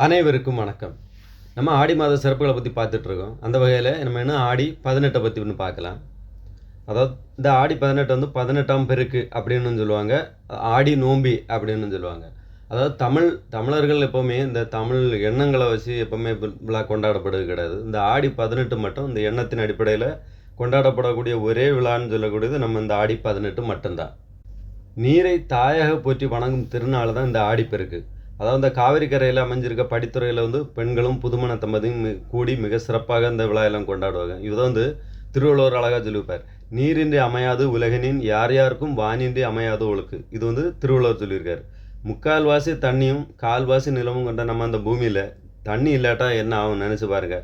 அனைவருக்கும் வணக்கம். நம்ம ஆடி மாத சிறப்புகளை பற்றி பார்த்துட்ருக்கோம். அந்த வகையில் நம்ம என்ன ஆடி பதினெட்டை பற்றி ஒன்று பார்க்கலாம். அதாவது இந்த ஆடி பதினெட்டு வந்து பதினெட்டாம் பெருக்கு அப்படின்னு சொல்லுவாங்க. ஆடி நோம்பி அப்படின்னு சொல்லுவாங்க. அதாவது தமிழ் தமிழர்கள் எப்போவுமே இந்த தமிழ் எண்ணங்களை வச்சு எப்போவுமே விழா கொண்டாடப்படுவது கிடையாது. இந்த ஆடி பதினெட்டு மட்டும் இந்த எண்ணத்தின் அடிப்படையில் கொண்டாடப்படக்கூடிய ஒரே விழான்னு சொல்லக்கூடியது நம்ம இந்த ஆடி பதினெட்டு மட்டும்தான். நீரை தாயாக போற்றி வணங்கும் திருநாள் தான் இந்த ஆடிப்பெருக்கு அதாவது இந்த காவிரி கரையில் அமைஞ்சிருக்க படித்துறையில் வந்து பெண்களும் புதுமண தம்பதியும் கூடி மிக சிறப்பாக இந்த விழாயெல்லாம் கொண்டாடுவாங்க. இதை வந்து திருவள்ளுவர் அழகாக சொல்லியிருப்பார். நீரின்றி அமையாது உலகினின் யார் யாருக்கும் வானின்றி அமையாது ஒழுக்கு. இது வந்து திருவள்ளுவர் சொல்லியிருக்கார். முக்கால்வாசி தண்ணியும் கால்வாசி நிலமும் கொண்ட நம்ம அந்த பூமியில் தண்ணி இல்லாட்டா என்ன ஆகும் நினச்சி பாருங்க.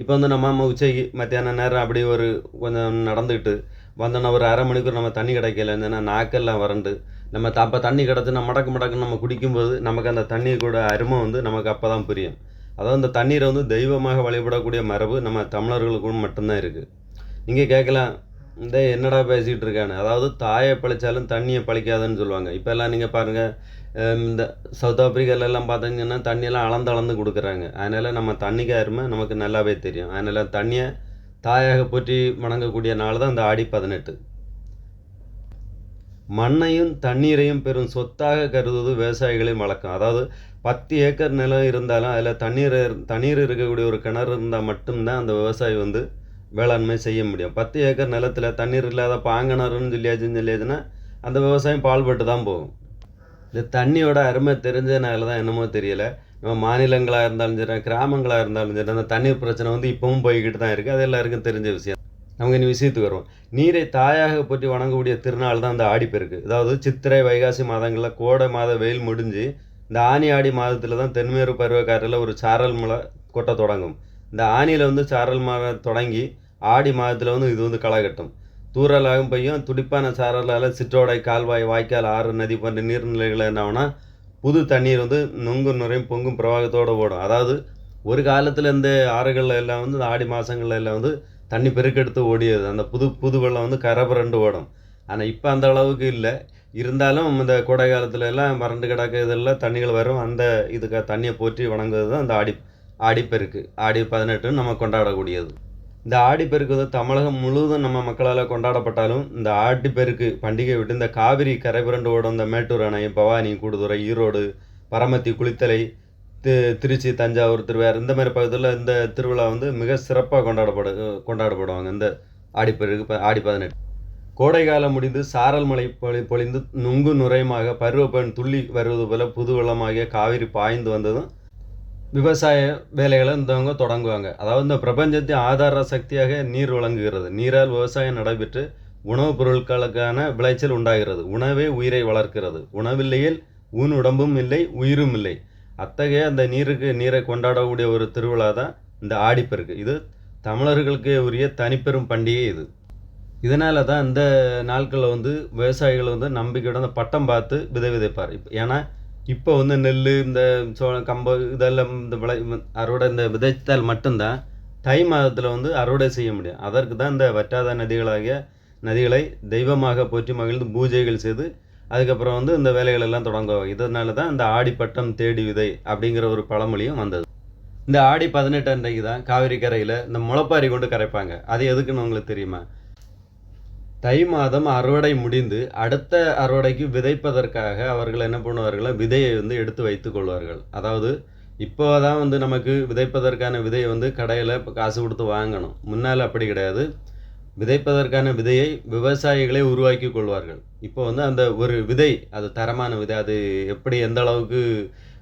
இப்போ வந்து நம்ம உச்சைக்கு மத்தியான நேரம் அப்படி ஒரு கொஞ்சம் நடந்துக்கிட்டு வந்தோன்னா ஒரு அரை மணிக்கூர் நம்ம தண்ணி கிடைக்கல இருந்ததுன்னா நாக்கெல்லாம் வறண்டு நம்ம த- அப்போ தண்ணி கிடச்சி நம்ம மடக்கு மடக்குன்னு நம்ம குடிக்கும்போது நமக்கு அந்த தண்ணி கூட அருமை வந்து நமக்கு அப்போ தான் புரியும். அதாவது அந்த தண்ணீரை வந்து தெய்வமாக வழிபடக்கூடிய மரபு நம்ம தமிழர்களுக்கு மட்டும்தான் இருக்குது நீங்கள் கேட்கலாம் இந்த என்னடா பேசிகிட்டு இருக்கான்னு அதாவது தாயை பழிச்சாலும் தண்ணியை பழிக்காதுன்னு சொல்லுவாங்க. இப்போல்லாம் நீங்கள் பாருங்கள் இந்த சவுத் ஆப்ரிக்காலெல்லாம் பார்த்தீங்கன்னா தண்ணியெல்லாம் அளந்து அளந்து கொடுக்குறாங்க. அதனால் நம்ம தண்ணிக்கு அருமை நமக்கு நல்லாவே தெரியும். அதனால் தண்ணியை தாயாக போற்றி வணங்கக்கூடிய நாள் தான் இந்த ஆடி பதினெட்டு. மண்ணையும் தண்ணீரையும் பெரும் சொத்தாக கருதுவது விவசாயிகளின் வழக்கம். அதாவது பத்து ஏக்கர் நிலம் இருந்தாலும் அதில் தண்ணீர் தண்ணீர் இருக்கக்கூடிய ஒரு கிணறு இருந்தால் மட்டும்தான் அந்த விவசாயி வந்து வேளாண்மை செய்ய முடியும். பத்து ஏக்கர் நிலத்தில் தண்ணீர் இல்லாத பாங்கணருன்னு சொல்லியாச்சுன்னு சொல்லியாச்சுன்னா அந்த விவசாயம் பால்பட்டு தான் போகும். இந்த தண்ணியோட அருமை தெரிஞ்சதுனால தான் என்னமோ தெரியல. நம்ம மாநிலங்களாக இருந்தாலும் சரி கிராமங்களாக இருந்தாலும் சரி அந்த தண்ணீர் பிரச்சனை வந்து இப்போவும் போய்கிட்டு தான் இருக்குது அது எல்லாருக்கும் தெரிஞ்ச விஷயம். நமக்கு இனி விஷயத்துக்கு வருவோம். நீரை தாயாக போற்றி வணங்கக்கூடிய திருநாள் தான் இந்த ஆடிப்பெருக்கு அதாவது சித்திரை வைகாசி மாதங்களில் கோடை மாத வெயில் முடிஞ்சு இந்த ஆனி ஆடி மாதத்தில் தான் தென்மேறு பருவக்காற்றில் ஒரு சாரல் மலை கொட்ட தொடங்கும். இந்த ஆனியில் வந்து சாரல் மலை தொடங்கி ஆடி மாதத்தில் வந்து இது வந்து களை கட்டும் தூறலாகும் துடிப்பான சாரலால் சிற்றோடை கால்வாய் வாய்க்கால் ஆறு நதி போன்ற நீர்நிலைகள் என்ன புது தண்ணீர் வந்து நொங்கும் நுரையும் பொங்கும் பிரவாகத்தோடு ஓடும். அதாவது ஒரு காலத்தில் இந்த ஆறுகளில் எல்லாம் வந்து இந்த ஆடி மாதங்கள்ல எல்லாம் வந்து தண்ணி பெருக்கெடுத்து ஓடியது. அந்த புது புது வெள்ளம் வந்து கரை புரண்டு ஓடும். ஆனால் இப்போ அந்த அளவுக்கு இல்லை. இருந்தாலும் இந்த கோடை காலத்துல எல்லாம் வறண்டு கிடக்க இதெல்லாம் தண்ணிகள் வரும். அந்த இதுக்கு தண்ணியை போற்றி வணங்குவது தான் அந்த ஆடி ஆடிப்பெருக்கு ஆடி பதினெட்டுன்னு நம்ம கொண்டாடக்கூடியது. இந்த ஆடிப்பெருக்கு வந்து தமிழகம் முழுவதும் நம்ம மக்களால் கொண்டாடப்பட்டாலும் இந்த ஆடிப்பெருக்கு பண்டிகை விட்டு இந்த காவிரி கரை புரண்டு ஓடும் இந்த மேட்டூர் அணை பவானி கூடுதுறை ஈரோடு பரமத்தி குளித்தலை தி திருச்சி தஞ்சாவூர் திருவையாறு இந்த மாதிரி பகுதியில் இந்த திருவிழா வந்து மிக சிறப்பாக கொண்டாடப்படு கொண்டாடப்படுவாங்க. இந்த ஆடிப்பெருக்கு ப- ஆடி பதினெட்டு. கோடை காலம் முடிந்து சாரல் மலை பொழி பொழிந்து நுங்கு நுரையமாக பருவப்பெண் துள்ளி வருவது போல புது வெள்ளமாகிய காவிரி பாய்ந்து வந்ததும் விவசாய வேலைகளை இந்தவங்க தொடங்குவாங்க. அதாவது இந்த பிரபஞ்சத்தின் ஆதார சக்தியாக நீர் வழங்குகிறது. நீரால் விவசாயம் நடைபெற்று உணவுப் பொருட்களுக்கான விளைச்சல் உண்டாகிறது. உணவே உயிரை வளர்க்கிறது. உணவில்லையில் ஊன் உடம்பும் இல்லை உயிரும் இல்லை. அத்தகைய அந்த நீருக்கு நீரை கொண்டாடக்கூடிய ஒரு திருவிழா தான் இந்த ஆடிப்பெருக்கு. இது தமிழர்களுக்கு உரிய தனிப்பெரும் பண்டிகை இது. இதனால தான் இந்த நாட்களில் வந்து விவசாயிகள் வந்து நம்பிக்கையோட அந்த பட்டம் பார்த்து விதை விதைப்பார். இப்போ ஏன்னா இப்போ வந்து நெல் இந்த சோளம் கம்பு இதெல்லாம் இந்த விளை அறுவடை இந்த விதைத்தால் மட்டும்தான் தை மாதத்தில் வந்து அறுவடை செய்ய முடியும். அதற்கு தான் இந்த வற்றாத நதிகளாகிய நதிகளை தெய்வமாக போற்றி மகிழ்ந்து பூஜைகள் செய்து அதுக்கப்புறம் வந்து இந்த வேலைகள் எல்லாம் தொடங்குவாங்க இதனால தான் இந்த ஆடிப்பட்டம் தேடி விதை அப்படிங்கிற ஒரு பழமொழியும் வந்தது. இந்த ஆடி பதினெட்டு அன்றைக்கு தான் காவிரி கரையில் இந்த முளைப்பாரி கொண்டு கரைப்பாங்க. அது எதுக்குன்னு உங்களுக்கு தெரியுமா? தை மாதம் அறுவடை முடிந்து அடுத்த அறுவடைக்கு விதைப்பதற்காக அவர்கள் என்ன பண்ணுவார்கள் விதையை வந்து எடுத்து வைத்து கொள்வார்கள். அதாவது இப்போ தான் வந்து நமக்கு விதைப்பதற்கான விதையை வந்து கடையில் இப்போ காசு கொடுத்து வாங்கணும். முன்னால் அப்படி கிடையாது. விதைப்பதற்கான விதையை விவசாயிகளே உருவாக்கி கொள்வார்கள். இப்போ வந்து அந்த ஒரு விதை அது தரமான விதை அது எப்படி எந்த அளவுக்கு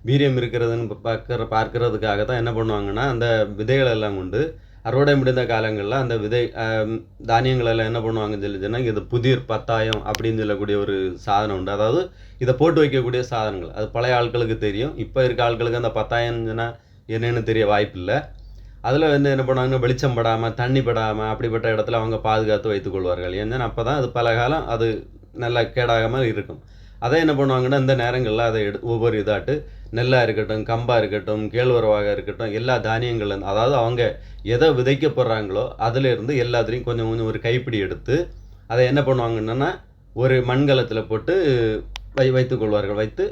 வீரியம் இருக்கிறதுன்னு பார்க்குற பார்க்கறதுக்காக தான் என்ன பண்ணுவாங்கன்னா அந்த விதைகள் எல்லாம் கொண்டு அறுவடை முடிந்த காலங்களில் அந்த விதை தானியங்களெல்லாம் தானியங்கள் எல்லாம் என்ன பண்ணுவாங்கன்னு சொல்லி சொன்னால் இது புதிர் பத்தாயம் அப்படின்னு சொல்லக்கூடிய ஒரு சாதனம் உண்டு. அதாவது இதை போட்டு வைக்கக்கூடிய சாதனங்கள். அது பழைய ஆட்களுக்கு தெரியும். இப்போ இருக்க ஆட்களுக்கு அந்த பத்தாயம் சொன்னால் என்னென்னு தெரிய வாய்ப்பில்லை. அதில் வந்து என்ன பண்ணுவாங்க வெளிச்சம் படாமல் தண்ணி படாமல் அப்படிப்பட்ட இடத்துல அவங்க பாதுகாத்து வைத்துக் கொள்வார்கள். ஏன்னா அப்போ தான் அது பல காலம் அது நல்லா கேடாகாமல் இருக்கும். அதை என்ன பண்ணுவாங்கன்னா இந்த நேரங்களில் அதை எடு ஒவ்வொரு இதாட்டு நெல்லாக இருக்கட்டும் கம்பாக இருக்கட்டும் கேழ்வரவாக இருக்கட்டும் எல்லா தானியங்கள் அதாவது அவங்க எதை விதைக்க போடுறாங்களோ அதிலிருந்து எல்லாத்துலேயும் கொஞ்சம் கொஞ்சம் ஒரு கைப்பிடி எடுத்து அதை என்ன பண்ணுவாங்கன்னா ஒரு மண்கலத்தில் போட்டு வை வைத்துக்கொள்வார்கள் வைத்து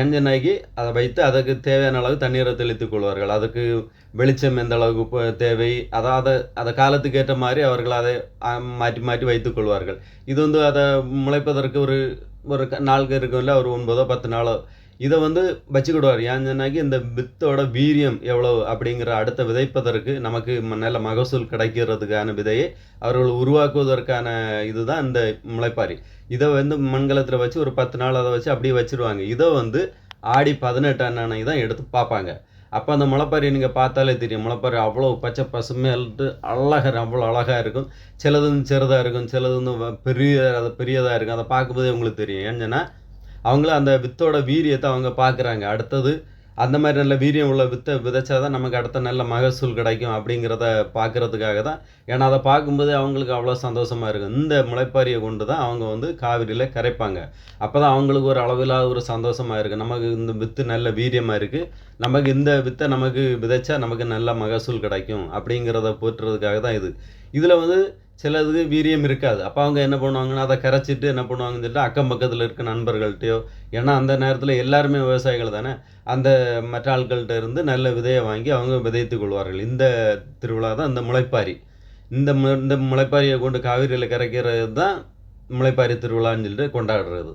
என்ஜினாகி அதை வைத்து அதுக்கு தேவையான அளவு தண்ணீரை தெளித்துக் கொள்வார்கள். அதுக்கு வெளிச்சம் எந்த அளவுக்கு இப்போ தேவை? அதாவது அதை காலத்துக்கு ஏற்ற மாதிரி அவர்கள் அதை மாற்றி மாற்றி வைத்துக் கொள்வார்கள். இது வந்து அதை முளைப்பதற்கு ஒரு ஒரு நாள் நாளுக்கு இருக்கும்ல ஒரு ஒன்பதோ பத்து நாளோ இதை வந்து வச்சுக்கிடுவார். ஏன் சொன்னாக்கி இந்த வித்தோட வீரியம் எவ்வளோ அப்படிங்கிற அடுத்த விதைப்பதற்கு நமக்கு ம- நல்ல மகசூல் கிடைக்கிறதுக்கான விதையை அவர்கள் உருவாக்குவதற்கான இதுதான் இந்த முளைப்பாரி. இதை வந்து மண்கலத்தில் வச்சு ஒரு பத்து நாள் அதை வச்சு அப்படியே வச்சிருவாங்க. இதை வந்து ஆடி பதினெட்டு அன்னைக்கு தான் எடுத்து பார்ப்பாங்க. அப்போ அந்த முளைப்பாரி நீங்கள் பார்த்தாலே தெரியும். முளைப்பாரி அவ்வளோ பச்சை பசுமையாட்டு அழகாக அவ்வளோ அழகாக இருக்கும். சிலது சிறுதாக இருக்கும் சிலது வ- பெரிய பெரியதாக இருக்கும். அதை பார்க்கும்போதே உங்களுக்கு தெரியும். ஏன்னா அவங்களும் அந்த வித்தோட வீரியத்தை அவங்க பார்க்குறாங்க. அடுத்தது அந்த மாதிரி நல்ல வீரியம் உள்ள வித்தை விதைச்சாதான் நமக்கு அடுத்த நல்ல மகசூல் கிடைக்கும் அப்படிங்கிறத பார்க்குறதுக்காக தான். ஏன்னா அதை பார்க்கும்போது அவங்களுக்கு அவ்வளோ சந்தோஷமாக இருக்கும். இந்த முளைப்பாரியை கொண்டு தான் அவங்க வந்து காவிரியில் கரைப்பாங்க. அப்போ தான் அவங்களுக்கு ஒரு அளவில்லாத ஒரு சந்தோஷமாக இருக்குது நமக்கு இந்த வித்து நல்ல வீரியமாக இருக்குது நமக்கு இந்த வித்தை நமக்கு விதைச்சா நமக்கு நல்ல மகசூல் கிடைக்கும் அப்படிங்கிறத போற்றுறதுக்காக தான் இது. இதில் வந்து சிலதுக்கு வீரியம் இருக்காது. அப்போ அவங்க என்ன பண்ணுவாங்கன்னா அதை கரைச்சிட்டு என்ன பண்ணுவாங்கன்னு சொல்லிட்டு அக்கம் பக்கத்தில் இருக்க நண்பர்கள்ட்டையோ ஏன்னா அந்த நேரத்தில் எல்லாருமே விவசாயிகள் தானே அந்த மற்ற ஆட்கள்கிட்ட இருந்து நல்ல விதையை வாங்கி அவங்க விதைத்து கொள்வார்கள். இந்த திருவிழா தான் இந்த முளைப்பாரி. இந்த மு இந்த முளைப்பாரியை கொண்டு காவிரியில் கரைக்கிறது தான் முளைப்பாரி திருவிழான்னு சொல்லிட்டு கொண்டாடுறது.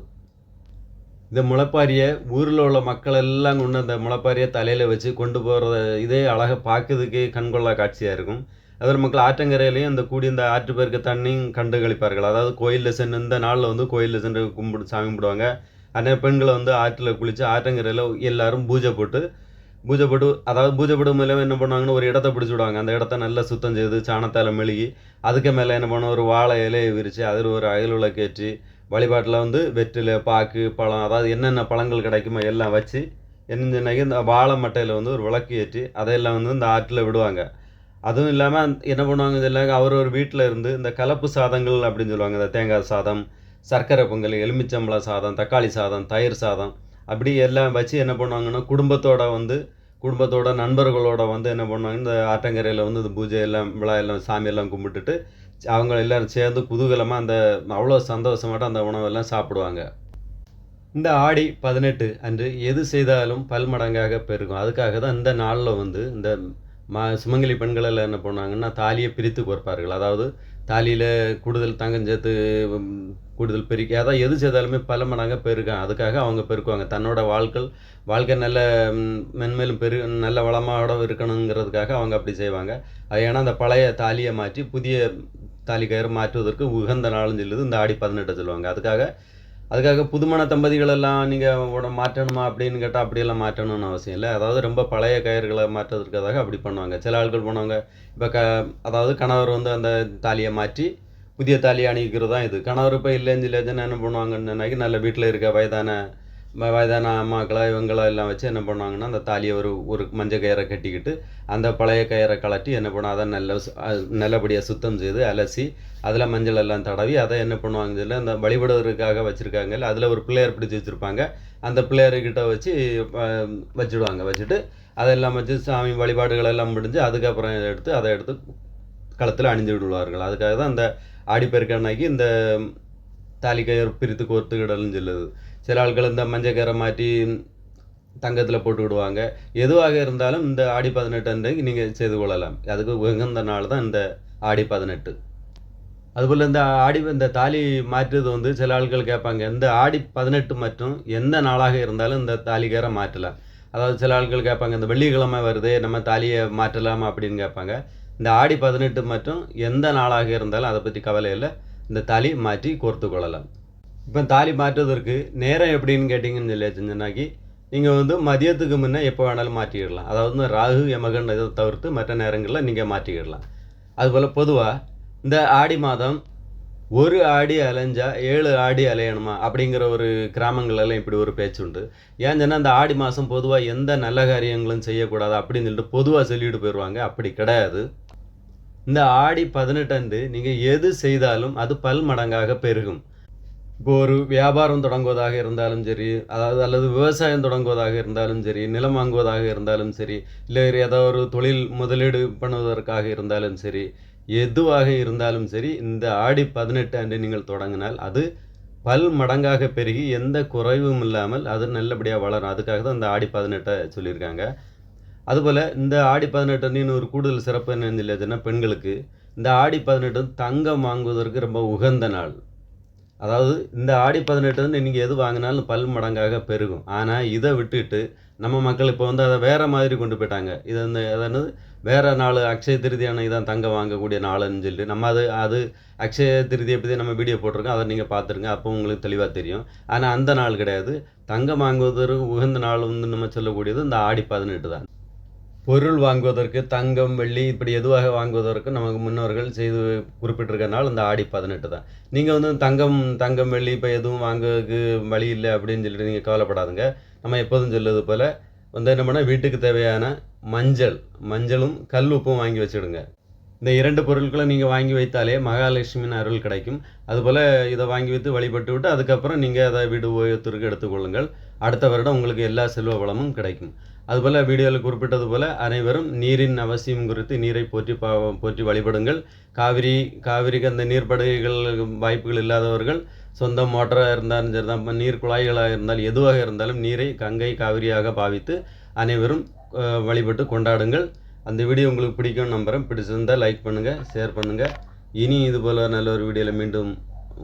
இந்த முளைப்பாரியை ஊரில் உள்ள மக்கள் எல்லாம் கொண்டு அந்த முளைப்பாரியை தலையில் வச்சு கொண்டு போகிறத இதே அழகாக பார்க்கறதுக்கே கண்கொள்ளா காட்சியாக இருக்கும். அதர் மக்கள் ஆற்றங்கரையிலையும் அந்த கூடி இந்த ஆற்று பேருக்கு தண்ணியும் கண்டு கழிப்பார்கள். அதாவது கோயிலில் சென்று இந்த நாளில் வந்து கோயிலில் சென்று கும்பிடு சாமி கும்பிடுவாங்க. அதே பெண்களை வந்து ஆற்றில் குளித்து ஆற்றங்கரையில் எல்லாரும் பூஜை போட்டு பூஜை போட்டு அதாவது பூஜை போடும் மேலே என்ன பண்ணுவாங்கன்னு ஒரு இடத்த பிடிச்சி விடுவாங்க. அந்த இடத்த நல்லா சுத்தம் செய்து சாணத்தால் மெழுகி அதுக்கு மேலே என்ன பண்ணுவோம் ஒரு வாழை இலையை விரித்து அதில் ஒரு அயல் விளக்கேற்றி வழிபாட்டில் வந்து வெற்றிலை பாக்கு பழம் அதாவது என்னென்ன பழங்கள் கிடைக்குமோ எல்லாம் வச்சு என்னன்னாக்கி இந்த வாழை மட்டையில் வந்து ஒரு விளக்கு ஏற்றி அதையெல்லாம் வந்து இந்த ஆற்றில் விடுவாங்க. அதுவும் இல்லாமல் என்ன பண்ணுவாங்க இதெல்லாம் அவர் ஒரு வீட்டில் இருந்து இந்த கலப்பு சாதங்கள் அப்படின்னு சொல்லுவாங்க. இந்த தேங்காய் சாதம் சர்க்கரை பொங்கல் எலுமிச்சம்பழம் சாதம் தக்காளி சாதம் தயிர் சாதம். அப்படி எல்லாம் வச்சு என்ன பண்ணுவாங்கன்னா குடும்பத்தோட வந்து குடும்பத்தோட நண்பர்களோட வந்து என்ன பண்ணுவாங்க இந்த ஆற்றங்கரையில் வந்து இந்த பூஜை எல்லாம் விழா எல்லாம் சாமியெல்லாம் கும்பிட்டுட்டு அவங்க எல்லாரும் சேர்ந்து குதூகலமாக அந்த அவ்வளோ சந்தோஷமாட்ட அந்த உணவெல்லாம் சாப்பிடுவாங்க. இந்த ஆடி பதினெட்டு அன்று எது செய்தாலும் பல்மடங்காக பெருகும். அதுக்காக தான் இந்த நாளில் வந்து இந்த மா சுமங்கலி பெண்கள் எல்லாம் என்ன பண்ணுவாங்கன்னா தாலியை பிரித்து கொடுப்பார்கள் அதாவது தாலியில் கூடுதல் தங்கம் சேர்த்து கூடுதல் பெருக்கி அதான் எது செய்தாலுமே பல மடங்காக பெருகும் அதுக்காக அவங்க பெருக்குவாங்க. தன்னோட வாழ்க்கை வாழ்க்கை நல்ல மென்மேலும் பெரு நல்ல வளமாவோட இருக்கணுங்கிறதுக்காக அவங்க அப்படி செய்வாங்க. அது ஏன்னா அந்த பழைய தாலியை மாற்றி புதிய தாலி கயிறு மாற்றுவதற்கு உகந்த நாள்னு சொல்லுது. இந்த ஆடி பதினெட்டை சொல்லுவாங்க. அதுக்காக அதுக்காக புதுமண தம்பதிகளெல்லாம் நீங்கள் நீங்கள் மாற்றணுமா அப்படின்னு கேட்டால் அப்படியெல்லாம் மாற்றணும்னு அவசியம் இல்லை. அதாவது ரொம்ப பழைய கயிறுகளை மாற்றுவதற்காக அப்படி பண்ணுவாங்க. சில ஆட்கள் பண்ணுவாங்க இப்போ க அதாவது கணவர் வந்து அந்த தாலியை மாற்றி புதிய தாலியை அணிவிக்கிறது தான் இது. கணவர் இப்போ இல்லைன்னு சொல்லி என்ன பண்ணுவாங்கன்னு நல்ல வீட்டில் இருக்க வயதான வயதான அம்மாக்களா இவங்களா எல்லாம் வச்சு என்ன பண்ணுவாங்கன்னா அந்த தாலியை ஒரு ஒரு மஞ்சள் கயிறை கட்டிக்கிட்டு அந்த பழைய கயிறை கலட்டி என்ன பண்ணுவோம் அதை நல்ல நல்லபடியாக சுத்தம் செய்து அலசி அதில் மஞ்சள் எல்லாம் தடவி அதை என்ன பண்ணுவாங்க சொல்லி அந்த வழிபடுவதற்காக வச்சுருக்காங்க அதில் ஒரு பிள்ளையார் பிடிச்சி வச்சுருப்பாங்க. அந்த பிள்ளையார்கிட்ட வச்சு வச்சுடுவாங்க. வச்சுட்டு அதெல்லாம் வச்சு சாமி வழிபாடுகள் எல்லாம் முடிஞ்சு அதுக்கப்புறம் எடுத்து அதை எடுத்து களத்தில் அணிஞ்சு விடுவார்கள். அதுக்காக தான் அந்த ஆடிப்பெருக்கன்னைக்கு இந்த தாலி கயிறு பிரித்து கோர்த்துக்கிடல்னு சொல்லுது சில ஆட்கள் இந்த மஞ்சள் கயிறை மாற்றி தங்கத்தில் போட்டு விடுவாங்க எதுவாக இருந்தாலும் இந்த ஆடி பதினெட்டு அன்றைக்கு நீங்கள் செய்து கொள்ளலாம் அதுக்கு உகந்த நாள் தான் இந்த ஆடி பதினெட்டு அதுபோல் இந்த ஆடி இந்த தாலி மாற்றுறது வந்து சில ஆட்கள் கேட்பாங்க இந்த ஆடி பதினெட்டு மற்றும் எந்த நாளாக இருந்தாலும் இந்த தாலிக்காரை மாற்றலாம் அதாவது சில ஆட்கள் கேட்பாங்க இந்த வெள்ளிக்கிழமை வருது நம்ம தாலியை மாற்றலாமா அப்படின்னு கேட்பாங்க இந்த ஆடி பதினெட்டு மற்றும் எந்த நாளாக இருந்தாலும் அதை பற்றி கவலை இல்லை இந்த தாலி மாற்றி கோர்த்து கொள்ளலாம். இப்போ தாலி மாற்றுவதற்கு நேரம் எப்படின்னு கேட்டிங்கன்னு சொல்லி சொன்னாக்கி நீங்கள் வந்து மதியத்துக்கு முன்னே எப்போ வேணாலும் மாற்றிக்கிடலாம் அதாவது ராகு யமகன் இதை தவிர்த்து மற்ற நேரங்களில் நீங்கள் மாற்றிக்கிடலாம் அதுபோல் பொதுவாக இந்த ஆடி மாதம் ஒரு ஆடி அலைஞ்சா ஏழு ஆடி அலையணுமா அப்படிங்கிற ஒரு கிராமங்களெல்லாம் இப்படி ஒரு பேச்சு உண்டு. ஏன் சொன்னால் இந்த ஆடி மாதம் பொதுவாக எந்த நல்ல காரியங்களும் செய்யக்கூடாது அப்படின்னு சொல்லிட்டு பொதுவாக சொல்லிட்டு போயிடுவாங்க அப்படி கிடையாது. இந்த ஆடி பதினெட்டு அன்று நீங்கள் எது செய்தாலும் அது பல் மடங்காக பெருகும். இப்போ ஒரு வியாபாரம் தொடங்குவதாக இருந்தாலும் சரி அதாவது அல்லது விவசாயம் தொடங்குவதாக இருந்தாலும் சரி நிலம் வாங்குவதாக இருந்தாலும் சரி இல்லை ஏதோ ஒரு தொழில் முதலீடு பண்ணுவதற்காக இருந்தாலும் சரி எதுவாக இருந்தாலும் சரி இந்த ஆடி பதினெட்டு அன்று நீங்கள் தொடங்கினால் அது பல் மடங்காக பெருகி எந்த குறைவும் இல்லாமல் அது நல்லபடியாக வளரும். அதுக்காக தான் இந்த ஆடி பதினெட்டை சொல்லியிருக்காங்க. அதுபோல் இந்த ஆடி பதினெட்டு அன்னைக்கு ஒரு கூடுதல் சிறப்பு என்ன இல்லைன்னா பெண்களுக்கு இந்த ஆடி பதினெட்டு வந்து தங்கம் வாங்குவதற்கு ரொம்ப உகந்த நாள். அதாவது இந்த ஆடி பதினெட்டு வந்து நீங்கள் எது வாங்கினாலும் பல் மடங்காக பெருகும். ஆனால் இதை விட்டுட்டு நம்ம மக்கள் இப்போ வந்து அதை வேறு மாதிரி கொண்டு போயிட்டாங்க. இது வந்து அதாவது வேறு நாள் அக்ஷய திருதியான இதான் தங்கம் வாங்கக்கூடிய நாளுன்னு சொல்லிட்டு நம்ம அது அது அக்ஷய திருதியை பற்றி நம்ம வீடியோ போட்டிருக்கோம். அதை நீங்கள் பார்த்துருங்க. அப்போ உங்களுக்கு தெளிவாக தெரியும். ஆனால் அந்த நாள் கிடையாது. தங்கம் வாங்குவதற்கு உகந்த நாள் வந்து நம்ம சொல்லக்கூடியது இந்த ஆடி பதினெட்டு தான். பொருள் வாங்குவதற்கு தங்கம் வெள்ளி இப்படி எதுவாக வாங்குவதற்கு நமக்கு முன்னோர்கள் செய்து குறிப்பிட்டிருக்கனால இந்த ஆடி பதினெட்டு தான். நீங்கள் வந்து தங்கம் தங்கம் வெள்ளி இப்போ எதுவும் வாங்குறதுக்கு வழி இல்லை அப்படின்னு சொல்லிட்டு நீங்கள் கவலைப்படாதுங்க. நம்ம எப்போதும் சொல்லுவது போல் வந்து என்ன பண்ணால் வீட்டுக்கு தேவையான மஞ்சள் மஞ்சளும் கல் உப்பும் வாங்கி வச்சுடுங்க. இந்த இரண்டு பொருட்களை நீங்கள் வாங்கி வைத்தாலே மகாலட்சுமியின் அருள் கிடைக்கும். அதுபோல் இதை வாங்கி வைத்து வழிபட்டு விட்டு அதுக்கப்புறம் நீங்கள் அதை வீடு உபயோகத்திற்கு எடுத்துக்கொள்ளுங்கள். அடுத்த வருடம் உங்களுக்கு எல்லா செல்வ வளமும் கிடைக்கும். அதுபோல் வீடியோவில் குறிப்பிட்டது போல் அனைவரும் நீரின் அவசியம் குறித்து நீரை போற்றி பா போற்றி வழிபடுங்கள். காவிரி காவிரிக்கு அந்த நீர்ப்படுகைகள் வாய்ப்புகள் இல்லாதவர்கள் சொந்த மோட்டராக இருந்தாலும் சரி தான் நீர் குழாய்களாக இருந்தால் எதுவாக இருந்தாலும் நீரை கங்கை காவிரியாக பாவித்து அனைவரும் வழிபட்டு கொண்டாடுங்கள். அந்த வீடியோ உங்களுக்கு பிடிக்கும்னு நம்புகிறேன் பிடிச்சிருந்தால் லைக் பண்ணுங்கள் ஷேர் பண்ணுங்கள் இனி இதுபோல் நல்ல ஒரு வீடியோவில் மீண்டும்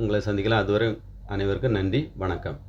உங்களை சந்திக்கலாம். அதுவரை அனைவருக்கும் நன்றி வணக்கம்.